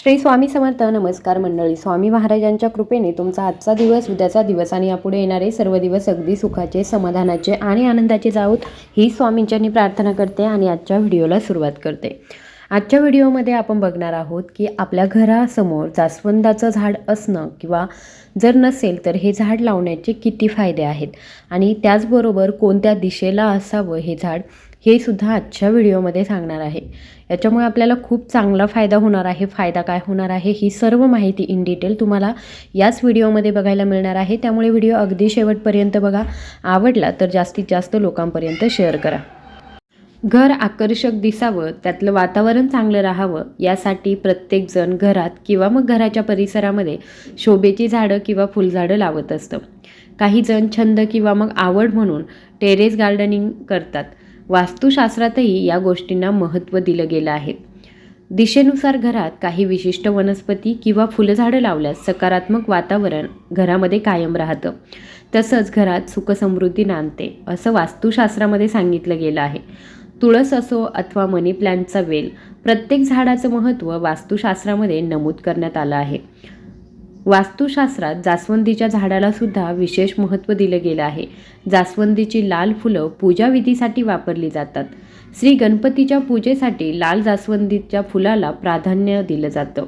श्री स्वामी समर्थ नमस्कार मंडळी. स्वामी महाराजांच्या कृपेने तुमचा आजचा दिवस उद्याचा दिवस आणि यापुढे येणारे सर्व दिवस अगदी सुखाचे समाधानाचे आणि आनंदाचे जाऊत ही स्वामींच्यांनी प्रार्थना करते आणि आजच्या व्हिडिओला सुरुवात करते. आजच्या व्हिडिओमध्ये आपण बघणार आहोत की आपल्या घरासमोर जास्वंदाचं झाड असणं किंवा जर नसेल तर हे झाड लावण्याचे किती फायदे आहेत आणि त्याचबरोबर कोणत्या दिशेला असावं हे झाड हे सुद्धा आजच्या व्हिडिओमध्ये सांगणार आहे. याच्यामुळे आपल्याला खूप चांगला फायदा होणार आहे. फायदा काय होणार आहे ही सर्व माहिती इन डिटेल तुम्हाला याच व्हिडिओमध्ये बघायला मिळणार आहे. त्यामुळे व्हिडिओ अगदी शेवटपर्यंत बघा. आवडला तर जास्तीत जास्त लोकांपर्यंत शेअर करा. घर आकर्षक दिसावं त्यातलं वातावरण चांगलं राहावं यासाठी प्रत्येकजण घरात किंवा मग घराच्या परिसरामध्ये शोभेची झाडं किंवा फुलझाडं लावत असतं. काही जण छंद किंवा मग आवड म्हणून टेरेस गार्डनिंग करतात. वास्तुशास्त्रातही या गोष्टींना महत्त्व दिलं गेलं आहे. दिशेनुसार घरात काही विशिष्ट वनस्पती किंवा फुलझाडं लावल्यास सकारात्मक वातावरण घरामध्ये कायम राहतं. तसंच घरात सुखसमृद्धी नांदते असं वास्तुशास्त्रामध्ये सांगितलं गेलं आहे. तुळस असो अथवा मनी प्लॅन्टचा वेल प्रत्येक झाडाचं महत्त्व वास्तुशास्त्रामध्ये नमूद करण्यात आलं आहे. वास्तुशास्त्रात जास्वंदीच्या झाडाला सुद्धा विशेष महत्त्व दिलं गेलं आहे. जास्वंदीची लाल फुलं पूजाविधीसाठी वापरली जातात. श्री गणपतीच्या पूजेसाठी लाल जास्वंदीच्या फुलाला प्राधान्य दिलं जातं.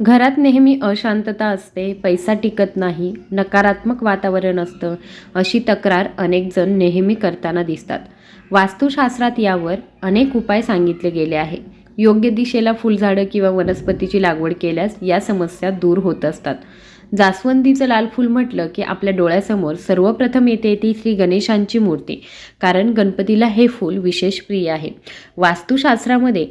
घरात नेहमी अशांतता असते पैसा टिकत नाही नकारात्मक वातावरण असतं अशी तक्रार अनेक जण नेहमी करताना दिसतात. वास्तुशास्त्रात यावर अनेक उपाय सांगितले गेले आहे. योग्य दिशेला फुलझाडं किंवा वनस्पतीची लागवड केल्यास या समस्या दूर होत असतात. जास्वंदीचं लाल फूल म्हटलं की आपल्या डोळ्यासमोर सर्वप्रथम येते ती श्री गणेशांची मूर्ती. कारण गणपतीला हे फूल विशेष प्रिय आहे. वास्तुशास्त्रामध्ये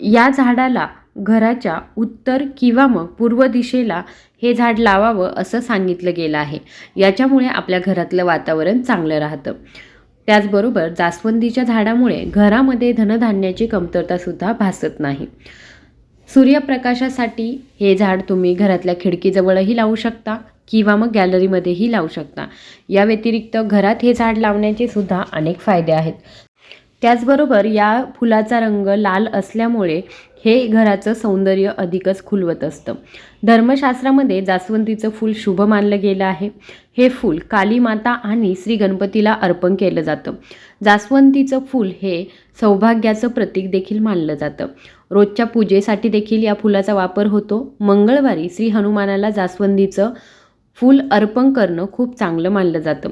या झाडाला घराच्या उत्तर किंवा मग पूर्व दिशेला हे झाड लावावं असं सांगितलं गेलं आहे. याच्यामुळे आपल्या घरातलं वातावरण चांगलं राहतं. त्याचबरोबर जास्वंदीच्या झाडामुळे घरामध्ये धनधान्याची कमतरतासुद्धा भासत नाही. सूर्यप्रकाशासाठी हे झाड तुम्ही घरातल्या खिडकीजवळही लावू शकता किंवा मग गॅलरीमध्येही लावू शकता. या व्यतिरिक्त घरात हे झाड लावण्याचे सुद्धा अनेक फायदे आहेत. त्याचबरोबर या फुलाचा रंग लाल असल्यामुळे हे घराचं सौंदर्य अधिकच खुलवत असतं. धर्मशास्त्रामध्ये जास्वंदीचं फूल शुभ मानलं गेलं आहे. हे फूल काली माता आणि श्री गणपतीला अर्पण केलं जातं. जास्वंदीचं फूल हे सौभाग्याचं प्रतीक देखील मानलं जातं. रोजच्या पूजेसाठी देखील या फुलाचा वापर होतो. मंगळवारी श्री हनुमानाला जास्वंदीचं फूल अर्पण करणं खूप चांगलं मानलं जातं.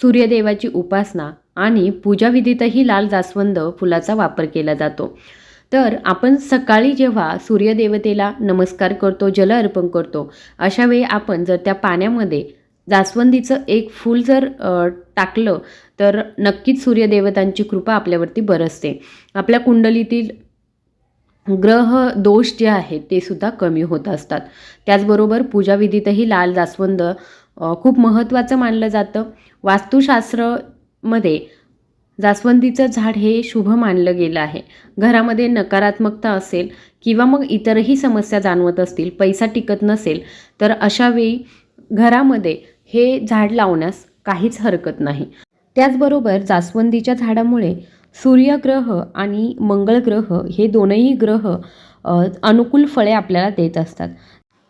सूर्यदेवाची उपासना आणि पूजाविधीतही लाल जास्वंद फुलाचा वापर केला जातो. तर आपण सकाळी जेव्हा सूर्यदेवतेला नमस्कार करतो जल अर्पण करतो अशावेळी आपण जर त्या पाण्यामध्ये जास्वंदीचं एक फूल जर टाकलं तर नक्कीच सूर्यदेवतांची कृपा आपल्यावरती बरसते. आपल्या कुंडलीतील ग्रह दोष जे आहेत ते सुद्धा कमी होत असतात. त्याचबरोबर पूजाविधीतही लाल जास्वंद खूप महत्त्वाचं मानलं जातं. वास्तुशास्त्र मध्ये जास्वंदीचं झाड हे शुभ मानलं गेलं आहे. घरामध्ये नकारात्मकता असेल किंवा मग इतरही समस्या जाणवत असतील पैसा टिकत नसेल तर अशावेळी घरामध्ये हे झाड लावण्यास काहीच हरकत नाही. त्याचबरोबर जास्वंदीच्या झाडामुळे सूर्यग्रह आणि मंगळ ग्रह हे दोनही ग्रह अनुकूल फळे आपल्याला देत असतात.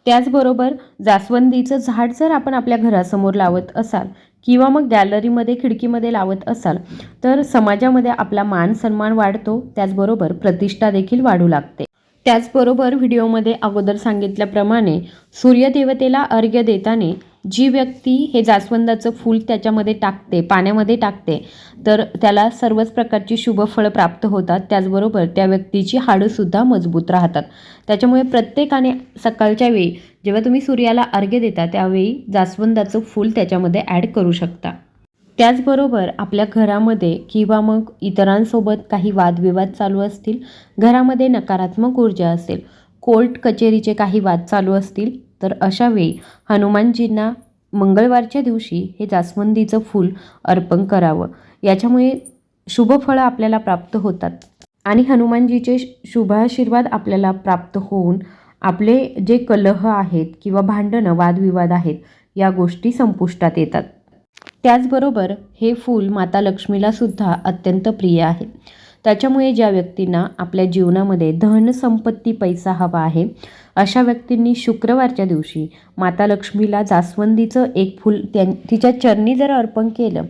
त्याचबरोबर जास्वंदीचं झाड जर आपण आपल्या घरासमोर लावत असाल किंवा मग गॅलरीमध्ये खिडकीमध्ये लावत असाल तर समाजामध्ये आपला मान सन्मान वाढतो त्याचबरोबर प्रतिष्ठा देखील वाढू लागते. त्याचबरोबर व्हिडिओमध्ये अगोदर सांगितल्याप्रमाणे सूर्यदेवतेला अर्घ्य देताना जी व्यक्ती हे जास्वंदाचं फूल त्याच्यामध्ये टाकते पाण्यामध्ये टाकते तर त्याला सर्वच प्रकारची शुभफळं प्राप्त होतात. त्याचबरोबर त्या व्यक्तीची हाडंसुद्धा मजबूत राहतात. त्याच्यामुळे प्रत्येकाने सकाळच्या वेळी जेव्हा तुम्ही सूर्याला अर्घ्य देता त्यावेळी जास्वंदाचं फूल त्याच्यामध्ये ॲड करू शकता. त्याचबरोबर आपल्या घरामध्ये किंवा मग इतरांसोबत काही वादविवाद चालू असतील घरामध्ये नकारात्मक ऊर्जा असेल कोर्ट कचेरीचे काही वाद चालू असतील तर अशावेळी हनुमानजींना मंगळवारच्या दिवशी हे जास्वंदीचं फूल अर्पण करावं. याच्यामुळे शुभफळं आपल्याला प्राप्त होतात. आणि हनुमानजीचे शुभाशीर्वाद आपल्याला प्राप्त होऊन आपले जे कलह आहेत किंवा भांडणं वादविवाद आहेत या गोष्टी संपुष्टात येतात. त्याचबरोबर हे फूल माता लक्ष्मीला सुद्धा अत्यंत प्रिय आहे. त्याच्यामुळे ज्या व्यक्तींना आपल्या जीवनामध्ये धनसंपत्ती पैसा हवा आहे अशा व्यक्तींनी शुक्रवारच्या दिवशी माता लक्ष्मीला जास्वंदीचं एक फूल त्यां तिच्या चरणी जर अर्पण केलं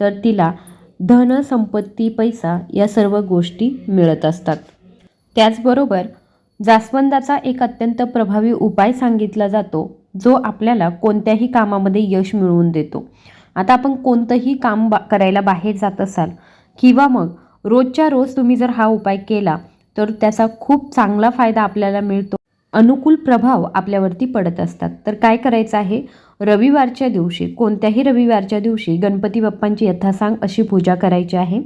तर तिला धन संपत्ती पैसा या सर्व गोष्टी मिळत असतात. त्याचबरोबर जास्वंदाचा एक अत्यंत प्रभावी उपाय सांगितला जातो जो आपल्याला कोणत्याही कामामध्ये यश मिळवून देतो. आता आपण कोणतंही काम बा करायला बाहेर जात असाल किंवा मग रोजच्या रोज तुम्ही जर हा उपाय केला तर त्याचा खूप चांगला फायदा आपल्याला मिळतो. अनुकूल प्रभाव आपल्यावरती पडत असतात. तर काय करायचं आहे? रविवारच्या दिवशी कोणत्याही रविवारच्या दिवशी गणपती बाप्पांची यथासांग अशी पूजा करायची आहे.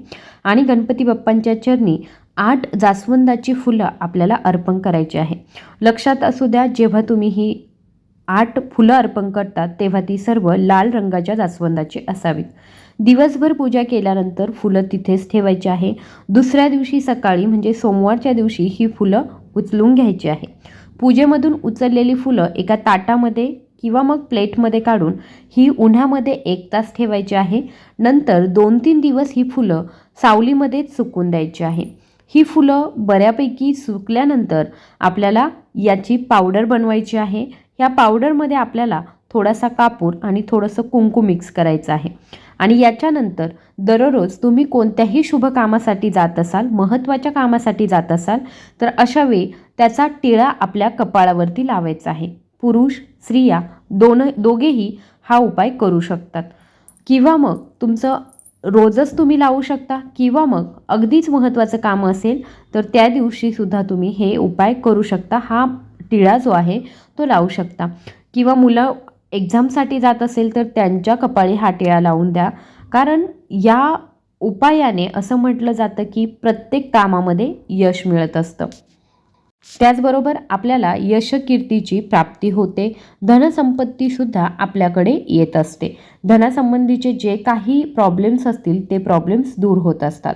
आणि गणपती बाप्पांच्या चरणी आठ जास्वंदाची फुलं आपल्याला अर्पण करायची आहे. लक्षात असू द्या जेव्हा तुम्ही ही आठ फुलं अर्पण करतात तेव्हा ती सर्व लाल रंगाच्या जास्वंदाची असावीत. दिवसभर पूजा केल्यानंतर फुलं तिथेच ठेवायची आहे. दुसऱ्या दिवशी सकाळी म्हणजे सोमवारच्या दिवशी ही फुलं उचलून घ्यायची आहे. पूजेमधून उचललेली फुलं एका ताटामध्ये किंवा मग प्लेटमध्ये काढून ही उन्हामध्ये एक तास ठेवायची आहे. नंतर दोन तीन दिवस ही फुलं सावलीमध्येच सुकून द्यायची आहे. ही फुलं बऱ्यापैकी सुकल्यानंतर आपल्याला याची पावडर बनवायची आहे. ह्या पावडरमध्ये आपल्याला थोडासा कापूर आणि थोडंसं कुंकू मिक्स करायचं आहे. आणि याच्यानंतर दररोज तुम्ही कोणत्याही शुभ कामासाठी जात असाल महत्त्वाच्या कामासाठी जात असाल तर अशा वेळी त्याचा टिळा आपल्या कपाळावरती लावायचा आहे. पुरुष स्त्रिया दोन दोघेही हा उपाय करू शकतात. किंवा मग तुमचं रोजच तुम्ही लावू शकता किंवा मग अगदीच महत्त्वाचं काम असेल तर त्या दिवशीसुद्धा तुम्ही हे उपाय करू शकता. हा टिळा जो आहे तो लावू शकता. किंवा मुलं एक्झामसाठी जात असेल तर त्यांच्या कपाळी हा टिळा लावून द्या. कारण या उपायाने असं म्हटलं जातं की प्रत्येक कामामध्ये यश मिळत असतं. त्याचबरोबर आपल्याला यशकीर्तीची प्राप्ती होते. धनसंपत्तीसुद्धा आपल्याकडे येत असते. धनासंबंधीचे जे काही प्रॉब्लेम्स असतील ते प्रॉब्लेम्स दूर होत असतात.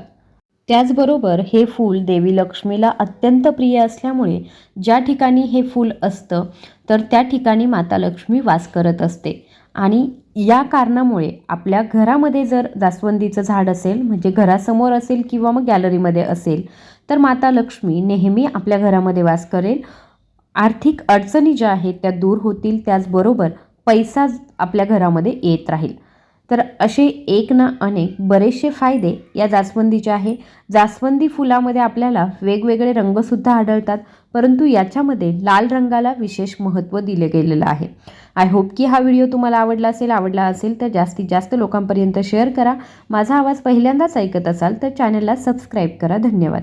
त्याचबरोबर हे फूल देवी लक्ष्मीला अत्यंत प्रिय असल्यामुळे ज्या ठिकाणी हे फूल असतं तर त्या ठिकाणी माता लक्ष्मी वास करत असते. आणि या कारणामुळे आपल्या घरामध्ये जर जास्वंदीचं झाड असेल म्हणजे घरासमोर असेल किंवा मग गॅलरीमध्ये असेल तर माता लक्ष्मी नेहमी आपल्या घरामध्ये वास करेल. आर्थिक अडचणी ज्या आहेत त्या दूर होतील त्याचबरोबर पैसा आपल्या घरामध्ये येत राहील. तर असे एक ना अनेक बरेचसे फायदे या जास्वंदीचे आहे. जास्वंदी फुलामध्ये आपल्याला वेगवेगळे रंगसुद्धा आढळतात परंतु याच्यामध्ये लाल रंगाला विशेष महत्त्व दिले गेलेलं आहे. आय होप की हा व्हिडिओ तुम्हाला आवडला असेल आवडला असेल तर जास्तीत जास्त लोकांपर्यंत शेअर करा. माझा आवाज पहिल्यांदाच ऐकत असाल तर चॅनलला सबस्क्राईब करा. धन्यवाद.